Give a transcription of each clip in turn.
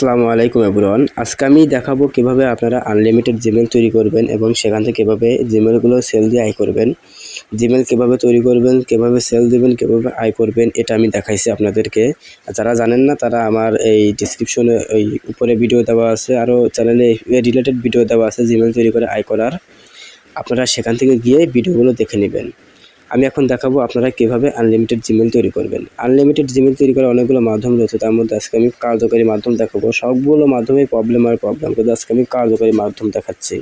আসসালামু আলাইকুম এভরিওয়ান। আজকে আমি দেখাবো কীভাবে আপনারা আনলিমিটেড জিমেল তৈরি করবেন এবং সেখান থেকে কীভাবে জিমেলগুলো সেল দিয়ে আয় করবেন। জিমেল কীভাবে তৈরি করবেন, কীভাবে সেল দেবেন, কীভাবে আয় করবেন, এটা আমি দেখাইছি আপনাদেরকে। যারা জানেন না, তারা আমার এই ডিসক্রিপশনে ওই উপরে ভিডিও দেওয়া আছে আরও চ্যানেলে রিলেটেড ভিডিও দেওয়া আছে জিমেল তৈরি করে আয় করার। আপনারা সেখান থেকে গিয়ে ভিডিওগুলো দেখে নেবেন। আমি এখন দেখাবো আপনারা কীভাবে আনলিমিটেড জিমেল তৈরি করবেন। আনলিমিটেড জিমেল তৈরি করার অনেকগুলো মাধ্যম রয়েছে, তার মধ্যে আজকে আমি কার্যকরী মাধ্যম দেখাবো। সবগুলো মাধ্যমে প্রবলেম আর প্রবলেম কিন্তু আজকে আমি কার্যকরী মাধ্যম দেখাচ্ছি।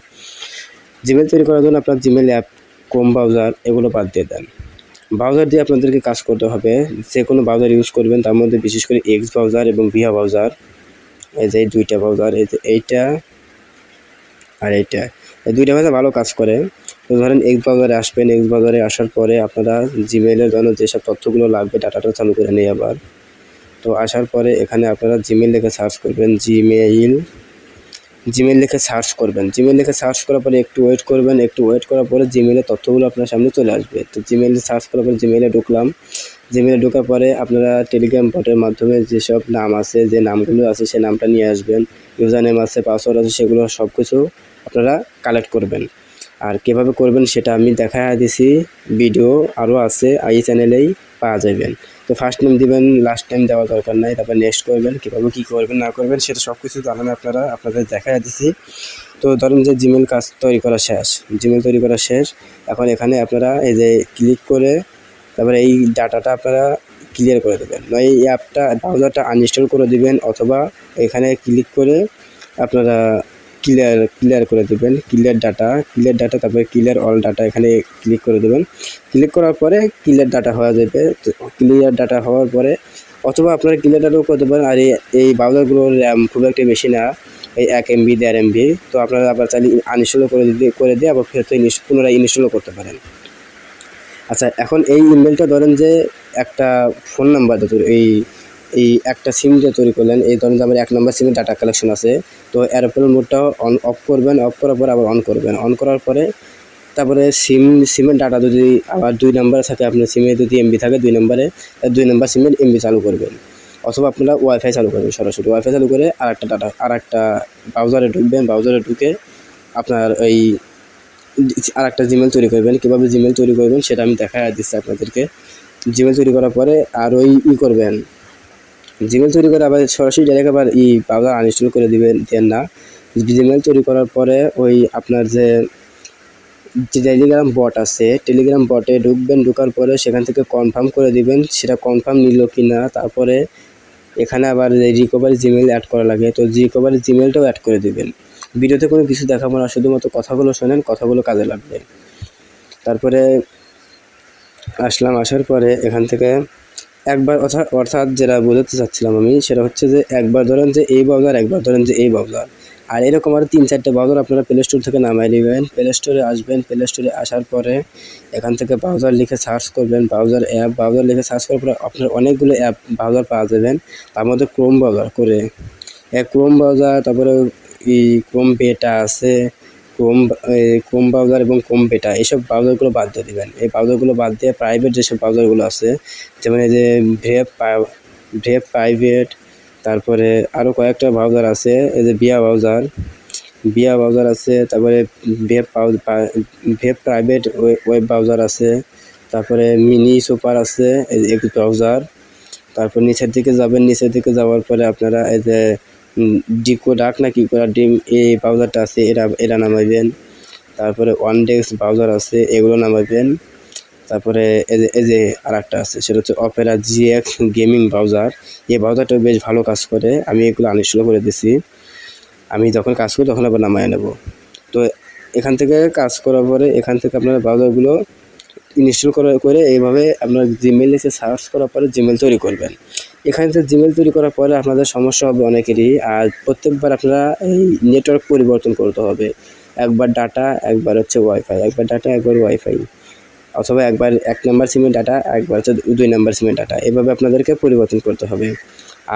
জিমেল তৈরি করার জন্য আপনার জিমেল অ্যাপ ক্রোম ব্রাউজার এগুলো বাদ দিয়ে দেন। ব্রাউজার দিয়ে আপনাদেরকে কাজ করতে হবে। যে কোনো ব্রাউজার ইউজ করবেন, তার মধ্যে বিশেষ করে এক্স ব্রাউজার এবং ভিয়া ব্রাউজার এই যে দুইটা ব্রাউজার এই যে এইটা আর এইটা। এই দুইটা ব্রাউজার ভালো কাজ করে। তো ধরেন এক্স বাজারে আসবেন এক্স বাজারে আসার পরে আপনারা জিমেলের জন্য যেসব তথ্যগুলো লাগবে, ডাটাটা চালু করে নিই আবার। তো আসার পরে এখানে আপনারা জিমেল লিখে সার্চ করবেন জিমেইল জিমেল লিখে সার্চ করবেন। জিমেল লিখে সার্চ করার পরে একটু ওয়েট করবেন, একটু ওয়েট করার পরে জিমেলের তথ্যগুলো আপনার সামনে চলে আসবে। তো জিমেলে সার্চ করার পরে জিমেলে ঢুকলাম। জিমেলে ঢোকার পরে আপনারা টেলিগ্রাম বটের মাধ্যমে যেসব নাম আছে, যে নামগুলো আছে সেই নামটা নিয়ে আসবেন। ইউজার নেম আছে পাসওয়ার্ড আছে, সেগুলো সব কিছু আপনারা কালেক্ট করবেন। আর কীভাবে করবেন সেটা আমি দেখা দিছি। ভিডিও আরও আছে এই চ্যানেলেই পাওয়া যাবেন তো ফার্স্ট নেম দিবেন লাস্ট টাইম দেওয়ার দরকার নাই, তারপর নেক্সট করবেন, কীভাবে কী করবেন, না করবেন, সেটা সব কিছু জানান আপনারা, আপনাদের দেখা দিছি। তো ধরুন যে জিমেল কাজ তৈরি করা শেষ জিমেল তৈরি করা শেষ, এখন এখানে আপনারা এই যে ক্লিক করে, তারপরে এই ডাটাটা আপনারা ক্লিয়ার করে দেবেন। নয় এই অ্যাপটা ব্রাউজারটা আনইনস্টল করে দিবেন, অথবা এখানে ক্লিক করে আপনারা ক্লিয়ার ক্লিয়ার করে দেবেন ক্লিয়ার ডাটা ক্লিয়ার ডাটা তারপরে ক্লিয়ার অল ডাটা এখানে ক্লিক করে দেবেন। ক্লিক করার পরে ক্লিয়ার ডাটা হওয়া যাবে। ক্লিয়ার ডাটা হওয়ার পরে অথবা আপনারা ক্লিয়ার ডাটাও করতে পারেন। আর এই ব্রাউজারগুলোর র্যাম খুব একটা বেশি না, এই এক এমবি দেড় এমবি তো আপনারা আবার চাইলে আনইনস্টলও করে দিতে, করে দিয়ে আবার ফেরত পুনরায় ইনস্টলও করতে পারেন। আচ্ছা এখন এই ইমেলটা ধরেন যে একটা ফোন নাম্বার এই এই একটা সিম যে তৈরি করলেন, এই ধরনের আমার এক নম্বর সিমের ডাটা কালেকশন আছে। তো এরোপ্লেন মোডটাও অন অফ করবেন অফ করার পরে আবার অন করবেন। অন করার পরে তারপরে সিম সিমের ডাটা যদি আবার দুই নম্বরে থাকে আপনার সিমে যদি এমবি থাকে দুই নম্বরে দুই নম্বর সিমের এমবি চালু করবেন। অথবা আপনারা ওয়াইফাই চালু করবেন সরাসরি। ওয়াইফাই চালু করে আর একটা ডাটা আর একটা ব্রাউজারে ঢুকবেন ব্রাউজারে ঢুকে আপনার ওই আর একটা জিমেল তৈরি করবেন। কীভাবে জিমেল তৈরি করবেন সেটা আমি দেখা দিচ্ছি আপনাদেরকে। জিমেল তৈরি করার পরে আর ওই ই করবেন। জিমেল তৈরি করে আবার সরাসরি ডাইরেক্ট আবার ই ব্রাউজার আনইনস্টল করে দিবেন, দেন না। জিমেল তৈরি করার পরে ওই আপনার যে টেলিগ্রাম বট আছে টেলিগ্রাম বটে ঢুকবেন, ঢুকার পরে সেখান থেকে কনফার্ম করে দিবেন সেটা কনফার্ম নিল কি না তারপরে এখানে আবার রিকভারি জিমেল অ্যাড করা লাগে, তো রিকভারি জিমেলটাও অ্যাড করে দিবেন। ভিডিওতে কোনো কিছু দেখাবো না, শুধুমাত্র কথাগুলো শোনেন, কথাগুলো কাজে লাগবে। তারপরে আসলাম, আসার পরে এখান থেকে একবার অর্থাৎ যেটা বোঝাতে চাচ্ছিলাম আমি, সেটা হচ্ছে যে একবার ধরেন যে এই ব্রাউজার একবার ধরেন যে এই ব্রাউজার আর এরকম আর তিন চারটে ব্রাউজার আপনারা প্লে স্টোর থেকে নামাই নেবেন। প্লে স্টোরে আসবেন প্লে স্টোরে আসার পরে এখান থেকে ব্রাউজার লিখে সার্চ করবেন ব্রাউজার অ্যাপ। ব্রাউজার লিখে সার্চ করার পরে আপনার অনেকগুলো অ্যাপ ব্রাউজার পাওয়া যাবেন তার মধ্যে ক্রোম ব্রাউজার করে। ক্রোম ব্রাউজার তারপরে এই ক্রোম বেটা আছে। ক্রোম ক্রোম ব্রাউজার এবং ক্রোম বেটা এইসব ব্রাউজারগুলো বাদ দিয়ে দেবেন। এই ব্রাউজারগুলো বাদ দিয়ে প্রাইভেট যেসব ব্রাউজারগুলো আছে, যেমন এই যে ভ্রেপ ভ্রেপ প্রাইভেট তারপরে আরও কয়েকটা ব্রাউজার আছে, এই যে বিয়া ব্রাউজার বিয়া ব্রাউজার আছে, তারপরে web web private web browser আছে, তারপরে মিনি সুপার আছে, এই ব্রাউজার তারপর নিচের দিকে যাবেন, নিচের দিকে যাওয়ার পরে আপনারা এই যে ডিকো ডাক না কি করা, ডিম এই ব্রাউজারটা আছে, এরা এরা নামাইবেন। তারপরে ওয়ান ডেস্ক ব্রাউজার আছে, এগুলো নামাইবেন। তারপরে এই যে এই যে আর একটা আছে, সেটা হচ্ছে Opera G GX gaming browser এই ব্রাউজারটাও বেশ ভালো কাজ করে, আমি এগুলো আনইনস্টল করে দিছি। আমি যখন কাজ করি, তখন আবার নামায় নেব। তো এখান থেকে কাজ করার পরে, এখান থেকে আপনারা ব্রাউজারগুলো ইনস্টল করে করে এইভাবে আপনার জিমেল এসে সার্চ করার পরে জিমেল তৈরি করবেন। এখানে থেকে জিমেল তৈরি করার পরে আপনাদের সমস্যা হবে অনেকেরই। আর প্রত্যেকবার আপনারা এই নেটওয়ার্ক পরিবর্তন করতে হবে। একবার ডাটা একবার হচ্ছে ওয়াইফাই একবার ডাটা একবার ওয়াইফাই অথবা একবার এক নাম্বার সিমের ডাটা একবার হচ্ছে দুই নাম্বার সিমের ডাটা এভাবে আপনাদেরকে পরিবর্তন করতে হবে।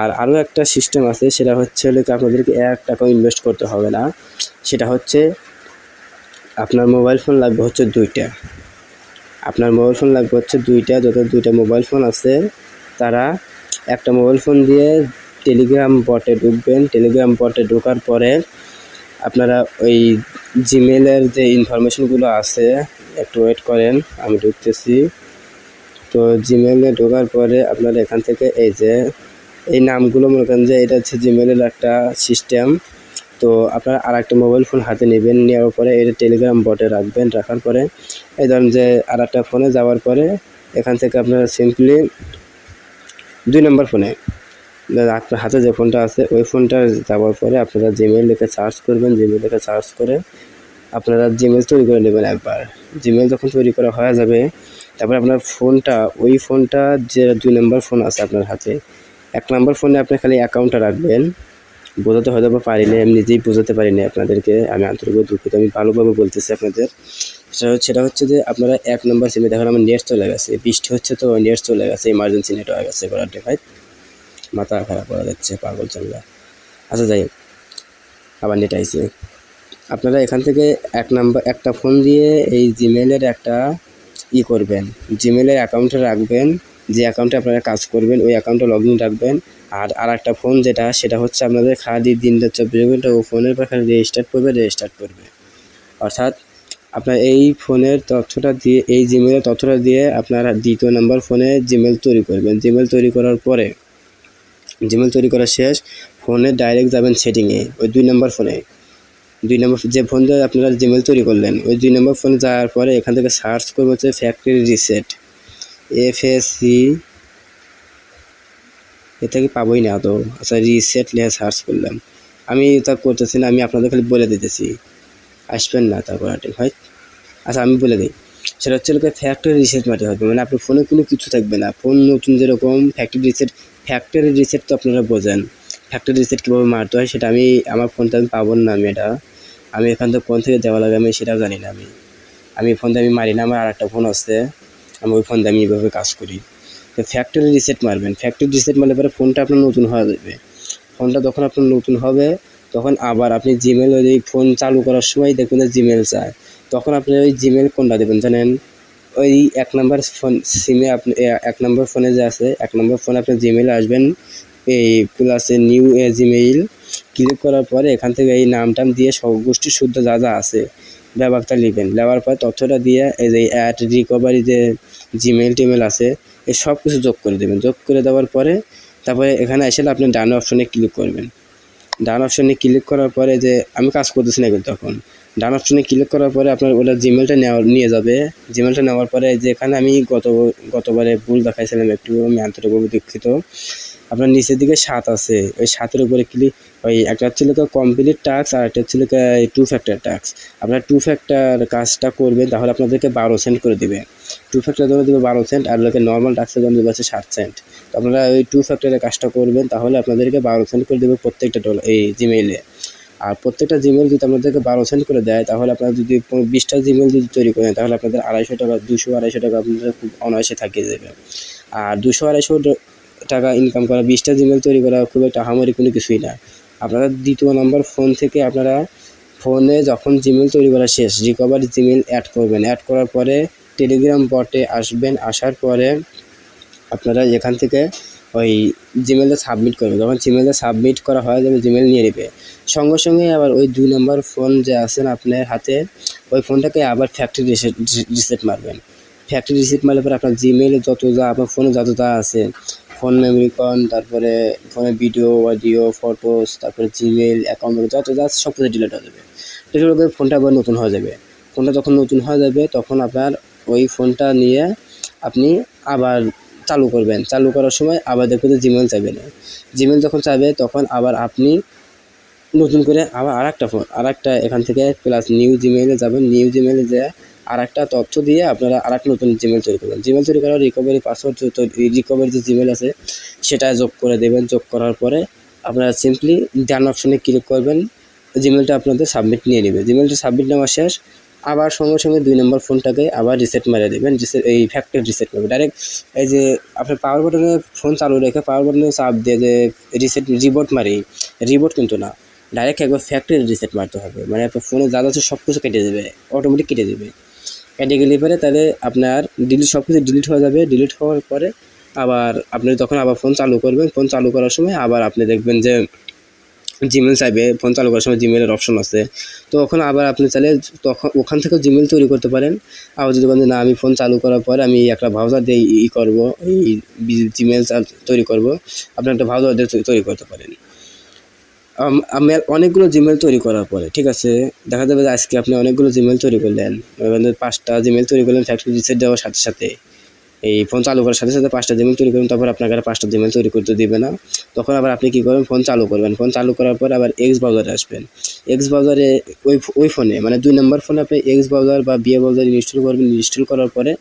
আর আরও একটা সিস্টেম আছে, সেটা হচ্ছে হলে আপনাদেরকে এক টাকাও ইনভেস্ট করতে হবে না। সেটা হচ্ছে আপনার মোবাইল ফোন লাগবে হচ্ছে দুইটা। আপনার মোবাইল ফোন লাগবে হচ্ছে দুইটা। যত দুইটা মোবাইল ফোন আছে, তারা একটা মোবাইল ফোন দিয়ে টেলিগ্রাম বটে ঢুকবেন। টেলিগ্রাম বটে ঢোকার পরে আপনারা ওই জিমেলের যে ইনফরমেশনগুলো আছে, একটু ওয়েট করেন, আমি ঢুকতেছি। তো জিমেলে ঢোকার পরে আপনারা এখান থেকে এই যে, এই নামগুলো মনে করেন যে এটা হচ্ছে জিমেলের একটা সিস্টেম। তো আপনারা আর একটা মোবাইল ফোন হাতে নেবেন, নেওয়ার পরে এটা টেলিগ্রাম বটে রাখবেন, রাখার পরে এই ধরেন যে আর একটা ফোনে যাওয়ার পরে এখান থেকে আপনারা সিম্পলি দুই নম্বর ফোনে। আপনার হাতে যে ফোনটা আছে, ওই ফোনটা যাওয়ার পরে আপনারা জিমেল লিখে সার্চ করবেন জিমেল লিখে সার্চ করে আপনারা জিমেল তৈরি করে নেবেন একবার। জিমেল যখন তৈরি করা হয়ে যাবে, তারপরে আপনার ফোনটা, ওই ফোনটা যে দুই নম্বর ফোন আছে আপনার হাতে, এক নম্বর ফোনে আপনি খালি অ্যাকাউন্টটা রাখবেন। বোঝাতে হয়তো বা পারিনি, আমি নিজেই বোঝাতে পারি পারিনি আপনাদেরকে, আমি আন্তরিকভাবে দুঃখিত, আমি ভালোভাবে বলতেছি আপনাদের। সেটা হচ্ছে সেটা হচ্ছে যে আপনারা এক নম্বর সিমে দেখেন আমার নেট চলে গেছে। বৃষ্টি হচ্ছে তো নেট চলে গেছে ইমার্জেন্সি নেট হয়ে গেছে করার ভাই মাথা খারাপ করা যাচ্ছে, পাগল চলবে আচ্ছা যাই আবার নেট আইছে। আপনারা এখান থেকে এক নাম্বার একটা ফোন দিয়ে এই জিমেলের একটা ই করবেন। জিমেলের অ্যাকাউন্টে রাখবেন, যে অ্যাকাউন্টে আপনারা কাজ করবেন, ওই অ্যাকাউন্টে লগ ইন রাখবেন। আর আর একটা ফোন যেটা, সেটা হচ্ছে আপনাদের খালি দিনটা চব্বিশ ঘণ্টা ও ফোনের পর খালি রেজিস্টার্ট করবে রেজিস্টার্ট করবে। অর্থাৎ আপনার এই ফোনের তথ্যটা দিয়ে, এই জিমেলের তথ্যটা দিয়ে আপনারা দ্বিতীয় নাম্বার ফোনে জিমেল তৈরি করবেন। জিমেল তৈরি করার পরে জিমেল তৈরি করা শেষ, ফোনে ডাইরেক্ট যাবেন সেটিংয়ে ওই দুই নম্বর ফোনে। দুই নম্বর যে ফোন দিয়ে আপনারা জিমেল তৈরি করলেন, ওই দুই নম্বর ফোনে যাওয়ার পরে এখান থেকে সার্চ করব হচ্ছে factory reset F S C এটা কি পাবোই না তো। আচ্ছা রিসেট লিখে সার্চ করলাম। আমি তা করতেছি না, আমি আপনাদের খালি বলে দিতেছি। আসবেন না তারপর ঠিক হয় আচ্ছা আমি বলে দিই, সেটা হচ্ছে লোকে ফ্যাক্টরি রিসেট মারতে হবে। মানে আপনার ফোনে কোনো কিছু থাকবে না। ফোন নতুন যেরকম ফ্যাক্টরি রিসেট ফ্যাক্টরি রিসেট তো আপনারা বোঝেন। ফ্যাক্টরি রিসেট কীভাবে মারতে হয় সেটা আমি, আমার ফোনটা আমি পাবো না আমি এটা। আমি এখান থেকে কোন থেকে দেওয়া লাগে আমি সেটাও জানি না আমি। আমি ফোনটা আমি মারি না, আমার আর একটা ফোন আছে। আমি ওই ফোন দিয়ে আমি এইভাবে কাজ করি। তো ফ্যাক্টরি রিসেট মারবেন। ফ্যাক্টরি রিসেট মারলে পরে ফোনটা আপনার নতুন হয়ে যাবে। ফোনটা যখন আপনার নতুন হবে তখন আবার আপনি জিমেল ওই ফোন চালু করার সময় দেখবেন যে জিমেল চায়। তখন আপনি ওই জিমেল কোনটা দেবেন জানেন? ওই এক নম্বর ফোন সিমে আপনি এক নম্বর ফোনে যে আছে, এক নম্বর ফোনে আপনি জিমেলে আসবেন, এই প্লাসে নিউ এ জিমেইল ক্লিক করার পরে এখান থেকে এই নাম টাম দিয়ে সব গোষ্ঠী শুদ্ধ যা যা আছে, ব্যবহারটা নেবেন নেওয়ার পরে তথ্যটা দিয়ে এই যে অ্যাড রিকভারি যে জিমেল টিমেল আছে, এই সব কিছু যোগ করে দেবেন। যোগ করে দেওয়ার পরে তারপরে এখানে এসে আপনি ডান অপশনে ক্লিক করবেন। ডান অপশনে ক্লিক করার পরে যে আমি কাজ করতেছি না কিন্তু তখন ডান অপশনে ক্লিক করার পরে আপনার ওটা জিমেলটা নেওয়া, নিয়ে যাবে। জিমেলটা নেওয়ার পরে যেখানে আমি গত, গতবারে ভুল দেখাইছিলাম, একটু আমি আন্তরিকভাবে দুঃখিত। আপনার নিচের দিকে সাত আছে। ওই সাতের উপরে ক্লিক ওই একটা হচ্ছে লোক কমপ্লিট টাস্ক আর একটা হচ্ছে লোক টু ফ্যাক্টর টাস্ক আপনার টু ফ্যাক্টর কাজটা করবেন, তাহলে আপনাদেরকে বারো সেন্ট করে দেবে। টু ফ্যাক্টর জন্য দেবে বারো সেন্ট আর লোকের নর্মাল টাস্কের জন্য দেবে হচ্ছে সাত সেন্ট তো আপনারা ওই টু ফ্যাক্টরের কাজটা করবেন, তাহলে আপনাদেরকে বারো সেন্ট করে দেবে প্রত্যেকটা ডলার এই জিমেইলে আর প্রত্যেকটা জিমেল যদি আপনাদেরকে বারো সেন্ট করে দেয়, তাহলে আপনারা যদি বিশটা জিমেল যদি তৈরি করেন তাহলে আপনাদের আড়াইশো টাকা, দুশো আড়াইশো টাকা আপনাদের খুব অনায়াসে থাকিয়ে যাবে। আর দুশো আড়াইশো টাকা ইনকাম করা, বিশটা জিমেল তৈরি করা খুব একটা হামারি কোনো কিছুই না। আপনারা দ্বিতীয় নম্বর ফোন থেকে আপনারা ফোনে যখন জিমেল তৈরি করা শেষ রিকভারি জিমেল অ্যাড করবেন। অ্যাড করার পরে টেলিগ্রাম বটে আসবেন, আসার পরে আপনারা এখান থেকে ওই জিমেলটা সাবমিট করবে যখন জিমেলটা সাবমিট করা হয় যাবে জিমেল নিয়ে নেবে। সঙ্গে সঙ্গে আবার ওই দুই নম্বর ফোন যে আছেন আপনার হাতে, ওই ফোনটাকে আবার ফ্যাক্টরি রিসেট রিসেট মারবেন। ফ্যাক্টরি রিসেট মারলে পরে আপনার জিমেলে যত যা, আপনার ফোনে যত যা আছে ফোন মেমোরি কন তারপরে ফোনে ভিডিও অডিও ফটোস তারপরে জিমেল অ্যাকাউন্ট যত যা সব কিছু ডিলেট হয়ে যাবে। ডিলিট হয়ে ফোনটা আবার নতুন হয়ে যাবে। ফোনটা যখন নতুন হয়ে যাবে, তখন আপনার ওই ফোনটা নিয়ে আপনি আবার চালু করবেন। চালু করার সময় আবার দেখবেন যে জিমেল চাইবে না। জিমেল যখন চাইবে, তখন আবার আপনি নতুন করে আবার আর একটা ফোন আর একটা এখান থেকে প্লাস নিউ জিমেইলে যাবেন নিউ জিমেইলে যে আর একটা তথ্য দিয়ে আপনারা আর নতুন জিমেল তৈরি করবেন। জিমেল তৈরি করার রিকভারি পাসওয়ার্ড রিকভারি যে জিমেল আছে সেটা যোগ করে দেবেন। যোগ করার পরে আপনারা সিম্পলি ডান অপশনে ক্লিক করবেন জিমেলটা আপনাদের সাবমিট নিয়ে নেবে। জিমেলটা সাবমিট নেওয়া শেষ, আবার সঙ্গে সঙ্গে দুই নম্বর ফোনটাকে আবার রিসেট মারিয়ে দেবেন রিসেট এই ফ্যাক্টরি রিসেট করবে ডাইরেক্ট এই যে আপনার পাওয়ার বাটনে ফোন চালু রেখে পাওয়ার বাটনে চাপ দিয়ে যে রিসেট রিবোট মারি রিবোট কিন্তু না। ডাইরেক্ট একবার ফ্যাক্টরি রিসেট মারতে হবে। মানে আপনার ফোনে যা আছে সব কিছু কেটে দেবে অটোমেটিক কেটে দেবে। কেটে গেলে পরে তাহলে আপনার ডিলিট সব কিছু ডিলিট হয়ে যাবে। ডিলিট হওয়ার পরে আবার আপনি তখন আবার ফোন চালু করবেন। ফোন চালু করার সময় আবার আপনি দেখবেন যে জিমেল চাইবে। ফোন চালু করার সময় জিমেলের অপশন আছে। তো ওখানে আবার আপনি চাইলে তখন ওখান থেকেও জিমেল তৈরি করতে পারেন। আবার যদি বলেন না, আমি ফোন চালু করার পরে আমি একটা ব্রাউজার দিয়ে ই করব, এই জিমেল তৈরি করব। আপনি একটা ব্রাউজার দিয়ে তৈরি করতে পারেন। অনেকগুলো জিমেল তৈরি করার পরে, ঠিক আছে? দেখা যাবে যে আজকে আপনি অনেকগুলো জিমেল তৈরি করলেন। পাঁচটা জিমেল তৈরি করলেন ফ্যাক্টরি রিসেট দেওয়ার সাথে সাথে। এই ফোন চালু করার সাথে সাথে পাঁচটা জিমেল তৈরি করবেন তারপর আপনাকে আর পাঁচটা জিমেল তৈরি করতে দিবে না। তখন আবার আপনি কী করবেন? ফোন চালু করবেন। ফোন চালু করার পর আবার এক্স ব্রাউজারে আসবেন। এক্স ব্রাউজারে ওই ওই ফোনে মানে দুই নম্বর ফোনে আপনি এক্স ব্রাউজার বা বিএ ব্রাউজার ইনস্টল করবেন। ইনস্টল করার পরে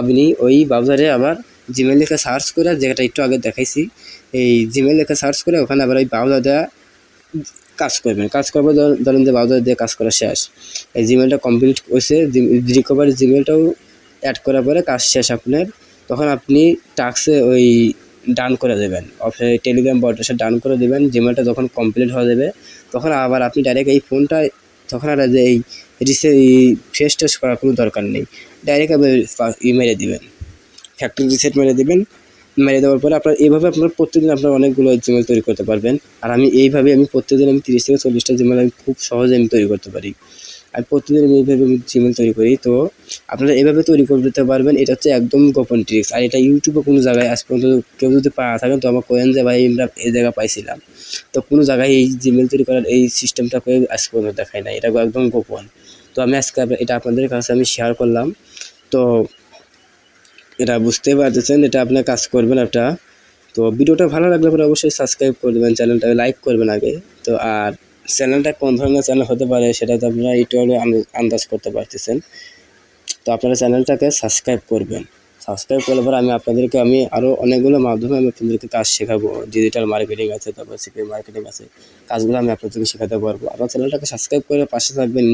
আপনি ওই ব্রাউজারে আবার জিমেল লেখা সার্চ করে, যেটা একটু আগে দেখাইছি, এই জিমেল লেখা সার্চ করে ওখানে আবার ওই ব্রাউজার দেওয়া কাজ করবেন কাজ করব ধর- ধরেন যে ব্রাউজার দিয়ে কাজ করা শেষ। এই জিমেলটা কমপ্লিট হয়েছে রিকভারি জিমেলটাও অ্যাড করার পরে কাজ শেষ আপনার। তখন আপনি টাক্সে ওই ডান করে দেবেন। টেলিগ্রাম বট এসে ডান করে দেবেন জিমেলটা যখন কমপ্লিট হয়ে যাবে, তখন আবার আপনি ডাইরেক্ট এই ফোনটা তখন আর যে এই রিসে ফ্রেশ টেস্ট করার কোনো দরকার নেই। ডাইরেক্ট আপনি মেরে দিবেন। ফ্যাক্টরি রিসেট মেরে দিবেন। মেরে দেওয়ার পরে আপনার এইভাবে আপনার প্রত্যেকদিন আপনার অনেকগুলো জিমেল তৈরি করতে পারবেন। আর আমি এইভাবে আমি প্রত্যেকদিন আমি তিরিশ থেকে চল্লিশটা জিমেল আমি খুব সহজে আমি তৈরি করতে পারি। আমি প্রতিদিন আমি এইভাবে আমি জিমেল তৈরি করি। তো আপনারা এইভাবে তৈরি করতে পারবেন। এটা হচ্ছে একদম গোপন ট্রিক্স আর এটা ইউটিউবে কোনো জায়গায় আজ পর্যন্ত কেউ যদি পাওয়া থাকেন তো আমার কোয়েন যে ভাই আমরা এই জায়গা পাইছিলাম। তো কোনো জায়গায় এই জিমেল তৈরি করার এই সিস্টেমটা করে আজ পর্যন্ত দেখায় না এটা একদম গোপন। তো আমি আজকে এটা আপনাদের কাছে আমি শেয়ার করলাম। তো এটা বুঝতে পারতেছেন, এটা আপনার কাজ করবেন একটা। তো ভিডিওটা ভালো লাগলে পরে অবশ্যই সাবস্ক্রাইব করে দেবেন চ্যানেলটা লাইক করবেন আগে। তো আর চ্যানেলটা কোন ধরনের চ্যানেল হতে পারে, সেটা তো আপনারা আন্দ- আন্দাজ করতে পারতেছেন। তো আপনারা চ্যানেলটাকে সাবস্ক্রাইব করবেন। সাবস্ক্রাইব করলে পরে আমি আপনাদেরকে, আমি আরও অনেকগুলো মাধ্যমে আমি আপনাদেরকে কাজ শেখাবো। ডিজিটাল মার্কেটিং আছে, তারপর সিপি মার্কেটিং আছে। কাজগুলো আমি আপনাদেরকে শেখাতে পারব। আপনার চ্যানেলটাকে সাবস্ক্রাইব করে পাশে থাকবেন